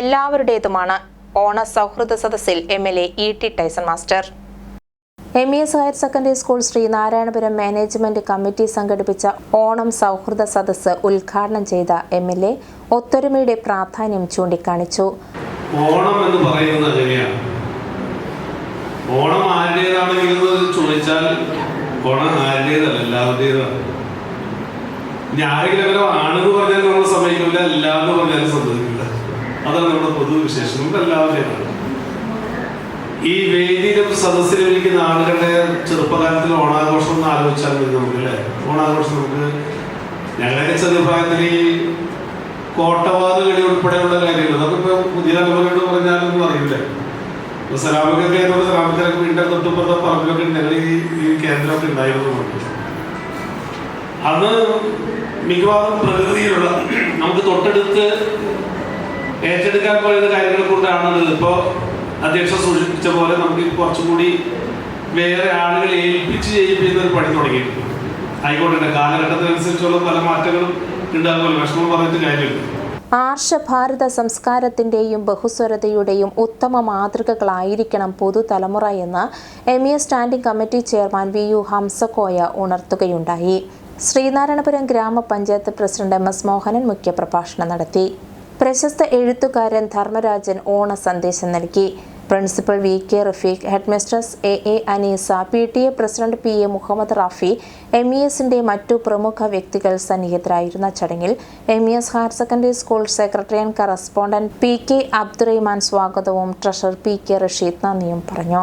എല്ലാവരുടേതുമാണ് ഓണ സൗഹൃദ സദസ്സിൽ M L A E T Tyson master. M E S higher secondary school Sreenarayanapuram management committee സംഘടിപ്പിച്ച ഓണം സൗഹൃദ സദസ്സ് ഉദ്ഘാടനം ചെയ്ത എം എൽ എ ഒത്തൊരുമയുടെ പ്രാധാന്യം ചൂണ്ടിക്കാണിച്ചു. ഓണം എന്ന് പറയുന്നത് എങ്ങനെയാണ്? ഓണം ആരുടേതാണെങ്കിലും ചോദിച്ചാൽ ഓണം ആരുടേതല്ല എല്ലാവരുടേതാണ്. ഇനി ആരെങ്കിലും ആണെന്ന് പറഞ്ഞാൽ നമ്മൾ സമ്മതിക്കില്ല അല്ല എന്ന് പറഞ്ഞാലും സമ്മതിക്കില്ല അതാണ് നമ്മുടെ പൊതുവിശേഷം നമുക്ക് എല്ലാവരുടേതാണ് ഈ വേദിയിലും സദസ്സിലും ഇരിക്കുന്ന ആളുകളുടെ ചെറുപ്പകാലത്തിൽ ഓണാഘോഷം എന്ന് ആലോചിച്ചാൽ മതി നമുക്ക് അല്ലേ? ഓണാഘോഷം നമുക്ക് ഞങ്ങളുടെ ചെറുപ്രായത്തിൽ ഈ കോട്ടവാതുകളി ഉൾപ്പെടെയുള്ള കാര്യങ്ങൾ നമുക്കിപ്പോൾ പുതിയ തലമുറയോട് പറഞ്ഞാലൊന്നും അറിയില്ല ഇപ്പൊ സലാമൊക്കെ കേരള സലാമത്തിലൊക്കെ വീണ്ടും തൊട്ടുപുറത്തെ പറമ്പിലൊക്കെ ഞങ്ങൾ ഈ ഈ കേന്ദ്രമൊക്കെ ഉണ്ടായിരുന്നുണ്ട് അന്ന് മിക്കവാറും പ്രകൃതിയിലുള്ള നമുക്ക് തൊട്ടടുത്ത് ഏറ്റെടുക്കാൻ പോയത് കാര്യങ്ങളെ കൊണ്ടാണ് ഇപ്പോ അധ്യക്ഷ സൂചിപ്പിച്ച പോലെ നമുക്ക് കുറച്ചും കൂടി വേറെ ആളുകൾ ഏൽപ്പിച്ച് ചെയ്യിപ്പിക്കുന്ന ഒരു പണി തുടങ്ങിയിട്ടുണ്ട്. ആയിക്കോട്ടെ കാലഘട്ടത്തിനനുസരിച്ചുള്ള പല മാറ്റങ്ങളും ഉണ്ടാകുമല്ലോ. വിഷമം പറഞ്ഞിട്ട് കാര്യമില്ല. ആർഷഭാരത സംസ്കാരത്തിന്റെയും ബഹുസ്വരതയുടെയും ഉത്തമ മാതൃകകളായിരിക്കണം പുതുതലമുറ എന്ന് M E standing committee chairman V U Hamzakoya ഉണർത്തുകയുണ്ടായി. Sreenarayanapuram ഗ്രാമപഞ്ചായത്ത് പ്രസിഡന്റ് എം എസ് മോഹനൻ മുഖ്യപ്രഭാഷണം നടത്തി. പ്രശസ്ത എഴുത്തുകാരൻ ധർമ്മരാജൻ ഓണ സന്ദേശം നൽകി. Principal V K Rafeeq headmistress A A Aneesa P T A president P A Muhammad Rafi M E എസിന്റെ മറ്റു പ്രമുഖ വ്യക്തികൾ സന്നിഹിതരായിരുന്ന ചടങ്ങിൽ M E S higher secondary school secretary and correspondent P K Abdurahiman സ്വാഗതവും ട്രഷറർ പി കെ റഷീദ് നന്ദിയും പറഞ്ഞു.